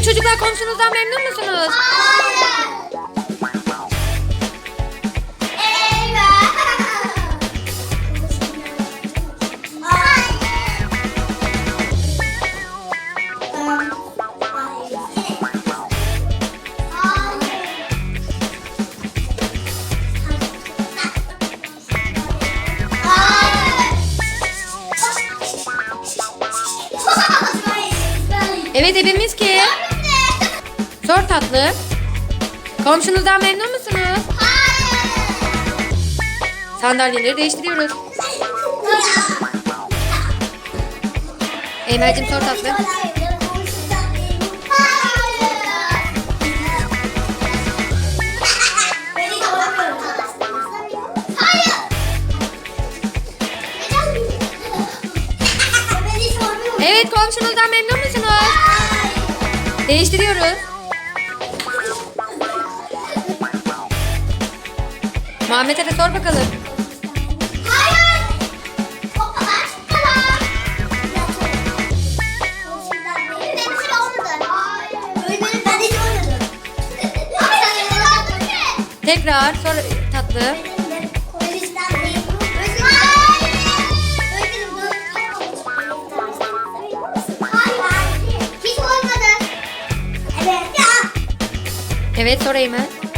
Evet çocuklar komşunuzdan memnun musunuz? Evet hepimiz ki. Sor tatlı. Komşunuzdan memnun musunuz? Sandalyeleri değiştiriyoruz. Eymel'cim sor tatlı. Evet komşunuzdan memnun musunuz? Değiştiriyoruz. Muhammed Efe sor bakalım. Tekrar sor tatlı. Evet ya. Evet sor Eymel.